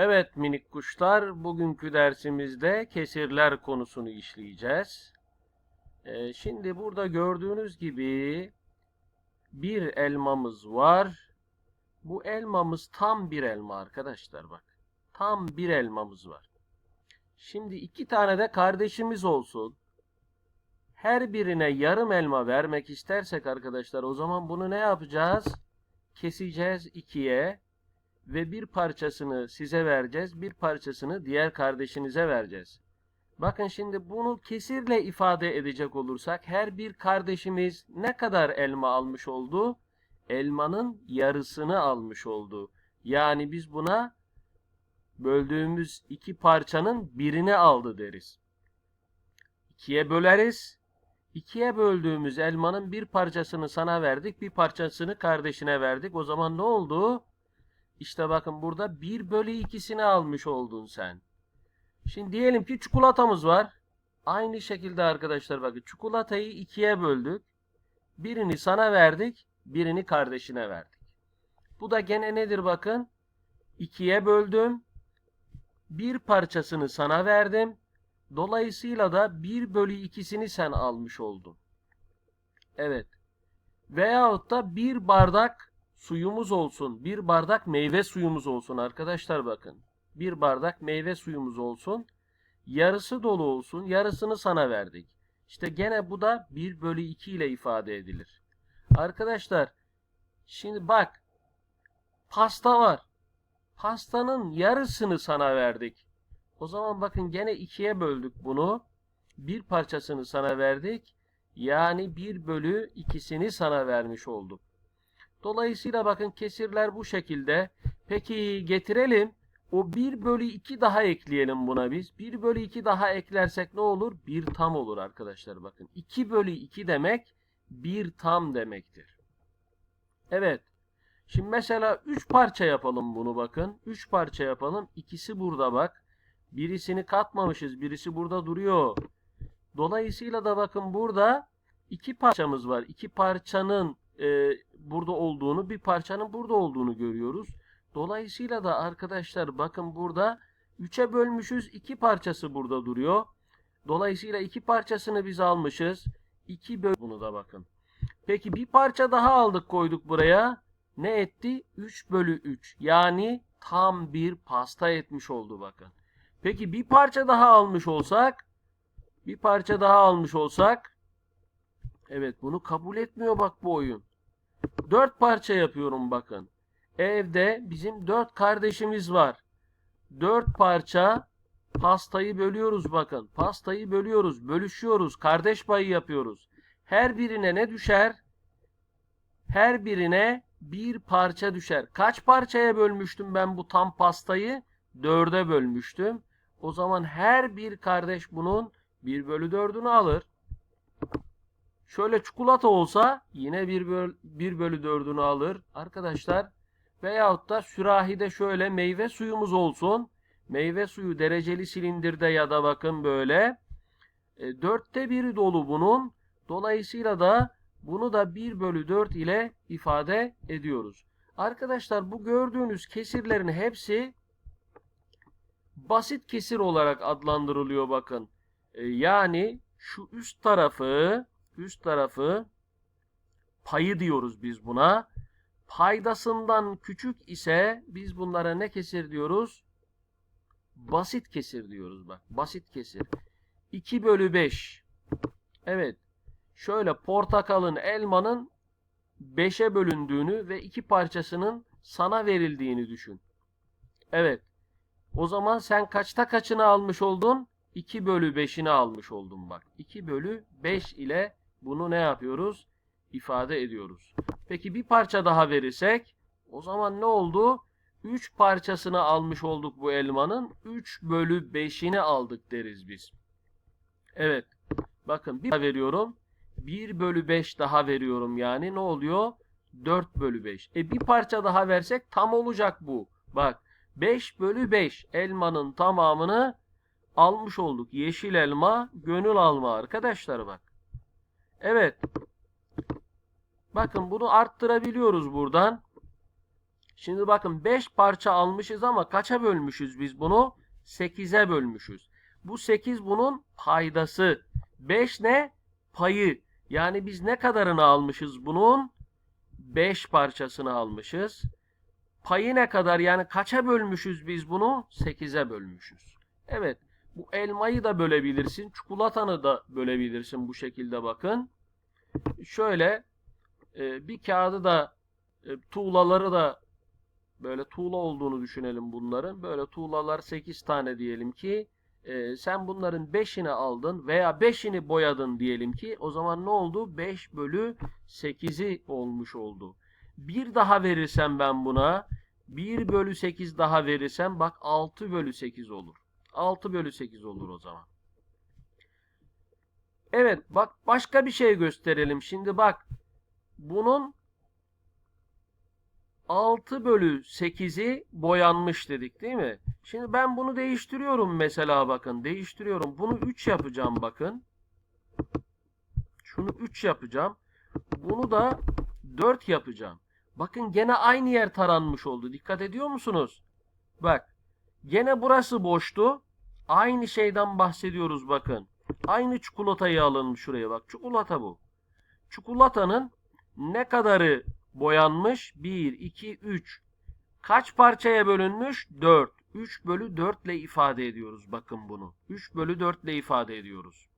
Evet minik kuşlar, bugünkü dersimizde kesirler konusunu işleyeceğiz. Ee, şimdi burada gördüğünüz gibi bir elmamız var. Bu elmamız tam bir elma arkadaşlar bak. Tam bir elmamız var. Şimdi iki tane de kardeşimiz olsun. Her birine yarım elma vermek istersek arkadaşlar o zaman bunu ne yapacağız? Keseceğiz ikiye ve bir parçasını size vereceğiz, bir parçasını diğer kardeşinize vereceğiz. Bakın şimdi bunu kesirle ifade edecek olursak her bir kardeşimiz ne kadar elma almış oldu? Elmanın yarısını almış oldu. Yani biz buna böldüğümüz iki parçanın birini aldı deriz. İkiye böleriz. İkiye böldüğümüz elmanın bir parçasını sana verdik, bir parçasını kardeşine verdik. O zaman ne oldu? İşte bakın burada 1 bölü 2'sini almış oldun sen. Şimdi diyelim ki çikolatamız var. Aynı şekilde arkadaşlar bakın çikolatayı ikiye böldük. Birini sana verdik, birini kardeşine verdik. Bu da gene nedir bakın? İkiye böldüm. Bir parçasını sana verdim. Dolayısıyla da 1 bölü 2'sini sen almış oldun. Evet. Veyahut da bir bardak suyumuz olsun. Bir bardak meyve suyumuz olsun arkadaşlar bakın. Bir bardak meyve suyumuz olsun. Yarısı dolu olsun. Yarısını sana verdik. İşte gene bu da 1 bölü 2 ile ifade edilir. Arkadaşlar şimdi bak pasta var. Pastanın yarısını sana verdik. O zaman bakın gene ikiye böldük bunu. Bir parçasını sana verdik. Yani 1 bölü 2'sini sana vermiş olduk. Dolayısıyla bakın kesirler bu şekilde. Peki getirelim. O 1 bölü 2 daha ekleyelim buna biz. 1 bölü 2 daha eklersek ne olur? 1 tam olur arkadaşlar bakın. 2 bölü 2 demek 1 tam demektir. Evet. Şimdi mesela 3 parça yapalım bunu bakın. 3 parça yapalım. İkisi burada bak. Birisini katmamışız. Birisi burada duruyor. Dolayısıyla da bakın burada iki parçamız var. İki parçanın e, burada olduğunu, bir parçanın burada olduğunu görüyoruz. Dolayısıyla da arkadaşlar bakın burada 3'e bölmüşüz. iki parçası burada duruyor. Dolayısıyla iki parçasını biz almışız. 2 böl bunu da bakın. Peki bir parça daha aldık koyduk buraya. Ne etti? 3 bölü 3. Yani tam bir pasta etmiş oldu bakın. Peki bir parça daha almış olsak bir parça daha almış olsak evet bunu kabul etmiyor bak bu oyun. 4 parça yapıyorum bakın. Evde bizim 4 kardeşimiz var. 4 parça pastayı bölüyoruz bakın. Pastayı bölüyoruz, bölüşüyoruz, kardeş payı yapıyoruz. Her birine ne düşer? Her birine bir parça düşer. Kaç parçaya bölmüştüm ben bu tam pastayı? Dörde bölmüştüm. O zaman her bir kardeş bunun 1 bölü 4'ünü alır. Şöyle çikolata olsa yine 1 bölü, 1 bölü 4'ünü alır. Arkadaşlar veyahut da sürahide şöyle meyve suyumuz olsun. Meyve suyu dereceli silindirde ya da bakın böyle. E, dörtte biri dolu bunun. Dolayısıyla da bunu da 1 bölü 4 ile ifade ediyoruz. Arkadaşlar bu gördüğünüz kesirlerin hepsi basit kesir olarak adlandırılıyor bakın. E, yani şu üst tarafı üst tarafı payı diyoruz biz buna. Paydasından küçük ise biz bunlara ne kesir diyoruz? Basit kesir diyoruz bak. Basit kesir. 2 bölü 5. Evet. Şöyle portakalın, elmanın 5'e bölündüğünü ve iki parçasının sana verildiğini düşün. Evet. O zaman sen kaçta kaçını almış oldun? 2 bölü 5'ini almış oldun bak. 2 bölü 5 ile bunu ne yapıyoruz? İfade ediyoruz. Peki bir parça daha verirsek o zaman ne oldu? 3 parçasını almış olduk bu elmanın. 3 bölü 5'ini aldık deriz biz. Evet. Bakın bir daha veriyorum. 1 bölü 5 daha veriyorum yani ne oluyor? 4 bölü 5. E bir parça daha versek tam olacak bu. Bak 5 bölü 5 elmanın tamamını almış olduk. Yeşil elma gönül alma arkadaşlar bak. Evet. Bakın bunu arttırabiliyoruz buradan. Şimdi bakın 5 parça almışız ama kaça bölmüşüz biz bunu? 8'e bölmüşüz. Bu 8 bunun paydası. 5 ne? Payı. Yani biz ne kadarını almışız bunun? 5 parçasını almışız. Payı ne kadar? Yani kaça bölmüşüz biz bunu? 8'e bölmüşüz. Evet. Bu elmayı da bölebilirsin. Çikolatanı da bölebilirsin bu şekilde bakın. Şöyle e, bir kağıdı da e, tuğlaları da böyle tuğla olduğunu düşünelim bunların. Böyle tuğlalar 8 tane diyelim ki. E, sen bunların 5'ini aldın veya 5'ini boyadın diyelim ki. O zaman ne oldu? 5 bölü 8'i olmuş oldu. Bir daha verirsem ben buna 1 bölü 8 daha verirsem bak 6 bölü 8 olur. 6 bölü 8 olur o zaman. Evet bak başka bir şey gösterelim. Şimdi bak bunun 6 bölü 8'i boyanmış dedik değil mi? Şimdi ben bunu değiştiriyorum mesela bakın. Değiştiriyorum. Bunu 3 yapacağım bakın. Şunu 3 yapacağım. Bunu da 4 yapacağım. Bakın gene aynı yer taranmış oldu. Dikkat ediyor musunuz? Bak. Gene burası boştu. Aynı şeyden bahsediyoruz bakın. Aynı çikolatayı alın şuraya bak. Çikolata bu. Çikolatanın ne kadarı boyanmış? 1, 2, 3. Kaç parçaya bölünmüş? 4. 3 bölü 4 ile ifade ediyoruz bakın bunu. 3 bölü 4 ile ifade ediyoruz.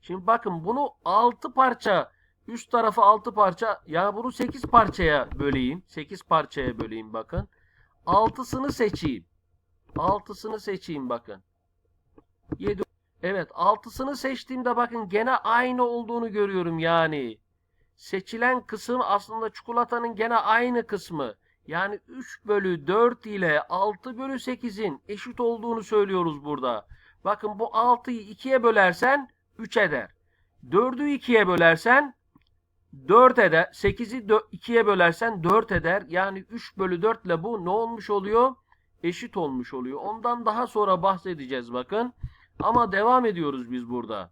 Şimdi bakın bunu 6 parça üst tarafı 6 parça ya bunu 8 parçaya böleyim. 8 parçaya böleyim bakın. 6'sını seçeyim. 6'sını seçeyim bakın. 7 Evet 6'sını seçtiğimde bakın gene aynı olduğunu görüyorum yani. Seçilen kısım aslında çikolatanın gene aynı kısmı. Yani 3 bölü 4 ile 6 bölü 8'in eşit olduğunu söylüyoruz burada. Bakın bu 6'yı 2'ye bölersen 3 eder. 4'ü 2'ye bölersen 4 eder. 8'i 2'ye bölersen 4 eder. Yani 3 bölü 4 ile bu ne olmuş oluyor? Eşit olmuş oluyor. Ondan daha sonra bahsedeceğiz bakın. Ama devam ediyoruz biz burada.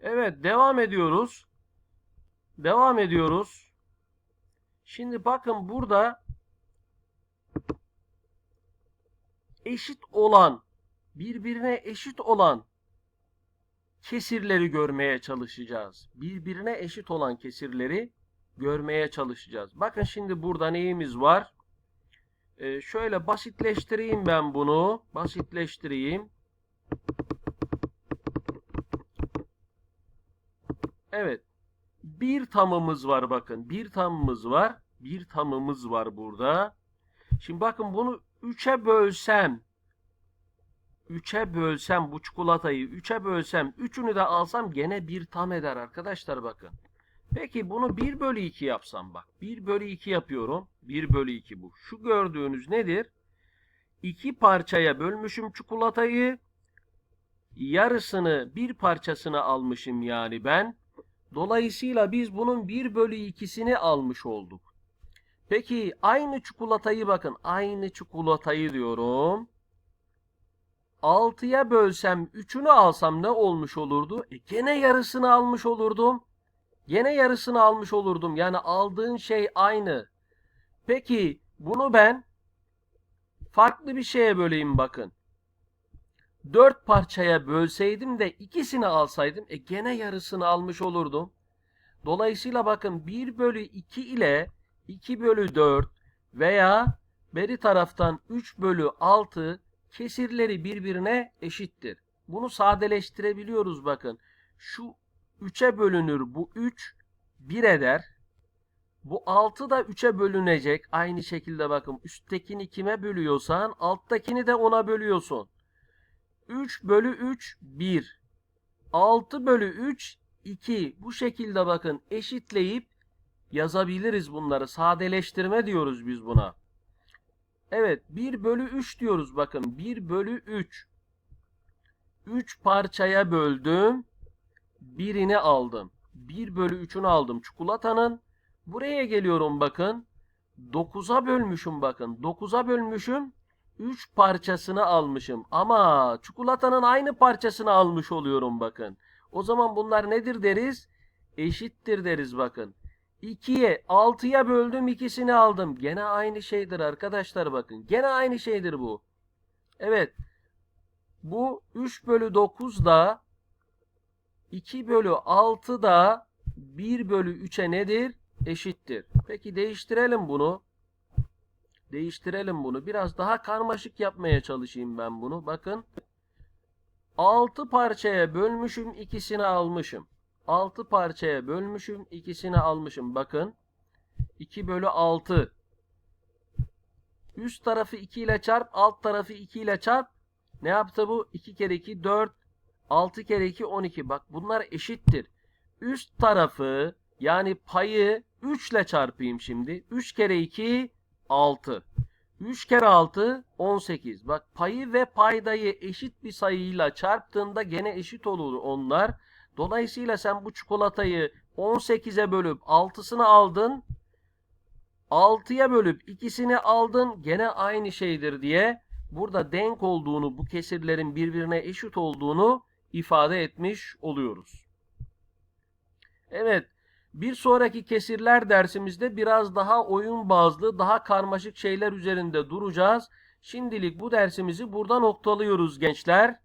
Evet devam ediyoruz. Devam ediyoruz. Şimdi bakın burada eşit olan birbirine eşit olan kesirleri görmeye çalışacağız. Birbirine eşit olan kesirleri görmeye çalışacağız. Bakın şimdi burada neyimiz var? Ee, şöyle basitleştireyim ben bunu. Basitleştireyim. Evet. Bir tamımız var bakın. Bir tamımız var. Bir tamımız var burada. Şimdi bakın bunu 3'e bölsem 3'e bölsem bu çikolatayı 3'e bölsem 3'ünü de alsam gene bir tam eder arkadaşlar bakın. Peki bunu 1 bölü 2 yapsam bak. 1 bölü 2 yapıyorum. 1 bölü 2 bu. Şu gördüğünüz nedir? 2 parçaya bölmüşüm çikolatayı. Yarısını bir parçasını almışım yani ben. Dolayısıyla biz bunun 1 bölü 2'sini almış olduk. Peki aynı çikolatayı bakın. Aynı çikolatayı diyorum. 6'ya bölsem 3'ünü alsam ne olmuş olurdu? E gene yarısını almış olurdum. Gene yarısını almış olurdum. Yani aldığın şey aynı. Peki bunu ben farklı bir şeye böleyim bakın. 4 parçaya bölseydim de ikisini alsaydım e gene yarısını almış olurdum. Dolayısıyla bakın 1 bölü 2 ile 2 bölü 4 veya beri taraftan 3 bölü 6 kesirleri birbirine eşittir. Bunu sadeleştirebiliyoruz bakın. Şu 3'e bölünür bu 3 1 eder. Bu 6 da 3'e bölünecek. Aynı şekilde bakın üsttekini kime bölüyorsan alttakini de 10'a bölüyorsun. 3 bölü 3 1. 6 bölü 3 2. Bu şekilde bakın eşitleyip yazabiliriz bunları. Sadeleştirme diyoruz biz buna. Evet 1 bölü 3 diyoruz bakın. 1 bölü 3. 3 parçaya böldüm. Birini aldım. 1 bölü 3'ünü aldım çikolatanın. Buraya geliyorum bakın. 9'a bölmüşüm bakın. 9'a bölmüşüm. 3 parçasını almışım. Ama çikolatanın aynı parçasını almış oluyorum bakın. O zaman bunlar nedir deriz? Eşittir deriz bakın. 2'ye 6'ya böldüm ikisini aldım. Gene aynı şeydir arkadaşlar bakın. Gene aynı şeydir bu. Evet. Bu 3 bölü 9 da 2 bölü 6 da 1 bölü 3'e nedir? Eşittir. Peki değiştirelim bunu. Değiştirelim bunu. Biraz daha karmaşık yapmaya çalışayım ben bunu. Bakın. 6 parçaya bölmüşüm, ikisini almışım. 6 parçaya bölmüşüm, ikisini almışım. Bakın. 2 bölü 6. Üst tarafı 2 ile çarp, alt tarafı 2 ile çarp. Ne yaptı bu? 2 kere 2 4. 6 kere 2 12. Bak bunlar eşittir. Üst tarafı yani payı 3 ile çarpayım şimdi. 3 kere 2 6. 3 kere 6 18. Bak payı ve paydayı eşit bir sayıyla çarptığında gene eşit olur onlar. Dolayısıyla sen bu çikolatayı 18'e bölüp 6'sını aldın. 6'ya bölüp ikisini aldın gene aynı şeydir diye burada denk olduğunu bu kesirlerin birbirine eşit olduğunu ifade etmiş oluyoruz. Evet bir sonraki kesirler dersimizde biraz daha oyun bazlı daha karmaşık şeyler üzerinde duracağız. Şimdilik bu dersimizi burada noktalıyoruz gençler.